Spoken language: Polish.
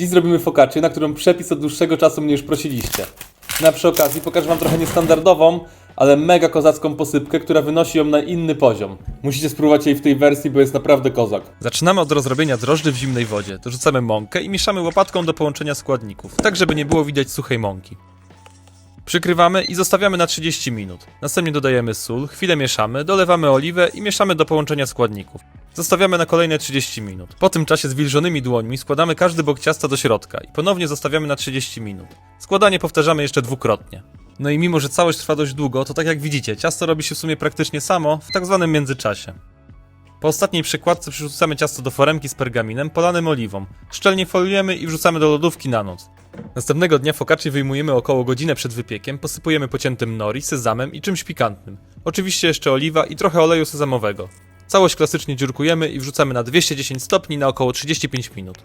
Dziś zrobimy focaccię, na którą przepis od dłuższego czasu mnie już prosiliście. Na przy okazji pokażę wam trochę niestandardową, ale mega kozacką posypkę, która wynosi ją na inny poziom. Musicie spróbować jej w tej wersji, bo jest naprawdę kozak. Zaczynamy od rozrobienia drożdży w zimnej wodzie. Dorzucamy mąkę i mieszamy łopatką do połączenia składników, tak żeby nie było widać suchej mąki. Przykrywamy i zostawiamy na 30 minut. Następnie dodajemy sól, chwilę mieszamy, dolewamy oliwę i mieszamy do połączenia składników. Zostawiamy na kolejne 30 minut. Po tym czasie z wilżonymi dłońmi składamy każdy bok ciasta do środka i ponownie zostawiamy na 30 minut. Składanie powtarzamy jeszcze dwukrotnie. No i mimo, że całość trwa dość długo, to tak jak widzicie, ciasto robi się w sumie praktycznie samo w tak zwanym międzyczasie. Po ostatniej przekładce przerzucamy ciasto do foremki z pergaminem polanym oliwą. Szczelnie foliujemy i wrzucamy do lodówki na noc. Następnego dnia focacci wyjmujemy około godzinę przed wypiekiem, posypujemy pociętym nori, sezamem i czymś pikantnym. Oczywiście jeszcze oliwa i trochę oleju sezamowego. Całość klasycznie dziurkujemy i wrzucamy na 210 stopni na około 35 minut.